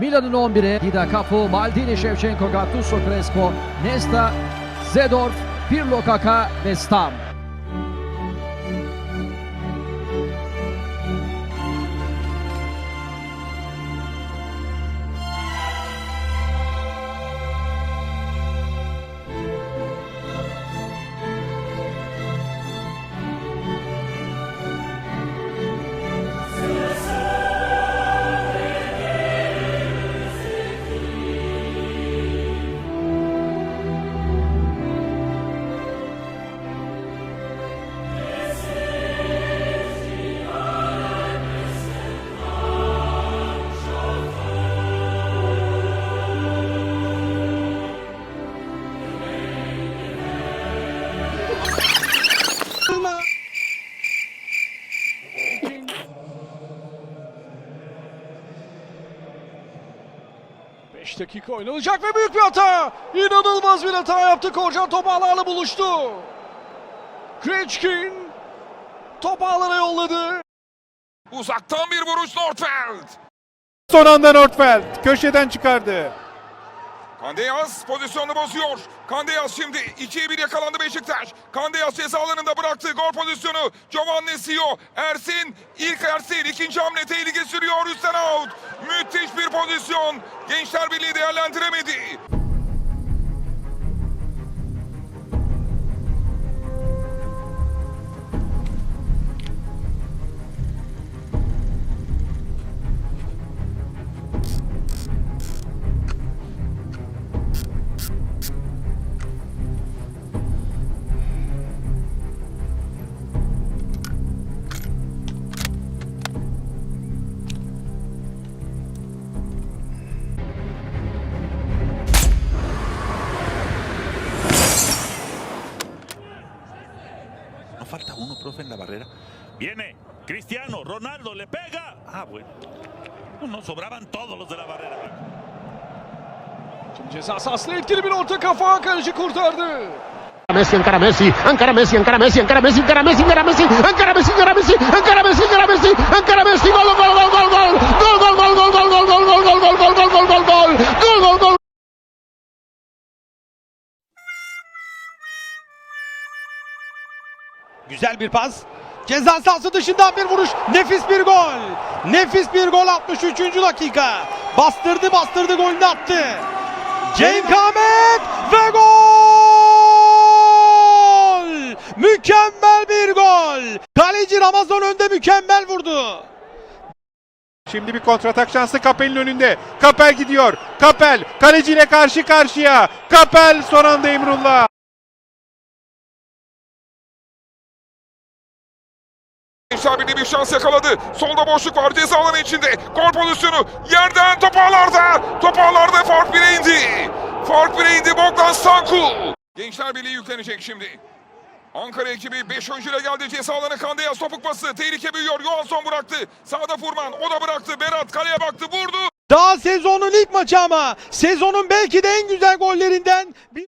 Milan'ın 11'i Dida Cafu, Maldini, Shevchenko, Gattuso, Crespo, Nesta, Zedorf, Pirlo, Kaka ve Stam. Beş dakika oynanacak ve büyük bir hata. İnanılmaz bir hata yaptı. Korcan top ağlarla buluştu. Kreçkin top ağlara yolladı. Uzaktan bir vuruş Nordfeld. Son anda Nordfeld köşeden çıkardı. Kandeyaz pozisyonu bozuyor. Kandeyaz şimdi 2'ye 1 yakalandı Beşiktaş. Kandeyaz ceza alanında bıraktı gol pozisyonu. Giovanni Sio. Ersin. ilk Ersin. ikinci hamle tehlike sürüyor. Üstten out. Müthiş bir pozisyon. Gençler Birliği değerlendiremedi. Falta uno, profe, en la barrera. Viene Cristiano, Ronaldo, le pega. Ah, bueno. No sobraban todos los de la barrera. Şimdi ceza sahasına etkili bir orta kafa. Kaleci kurtardı. Messi, encara Messi, encara Messi, encara Messi, encara Messi, encara Messi, encara Messi, encara Messi, encara Messi, encara Messi, encara Messi, encara Messi, gol, gol, gol, gol, Güzel bir pas. Ceza sahası dışından bir vuruş. Nefis bir gol. Nefis bir gol 63. dakika. Bastırdı bastırdı golünü attı. Cenk Ahmet ve gol! Mükemmel bir gol. Kaleci Ramazan önde mükemmel vurdu. Şimdi bir kontratak şansı Kapel'in önünde. Kapel gidiyor. Kapel kaleciyle karşı karşıya. Kapel son anda Emrullah. Birliği bir şans yakaladı. Solda boşluk var ceza alanı içinde. Gol pozisyonu yerden top ağlarda. Top ağlarda fark bire indi. Fark bire indi Bogdan Stanku. Gençler Birliği yüklenecek şimdi. Ankara ekibi 5 oyuncuyla geldi ceza alanı Kandeyaz topuk pası. Tehlike büyüyor. Johansson bıraktı. Sağda Furman. O da bıraktı. Berat kaleye baktı. Vurdu. Daha sezonun ilk maçı ama sezonun belki de en güzel gollerinden bir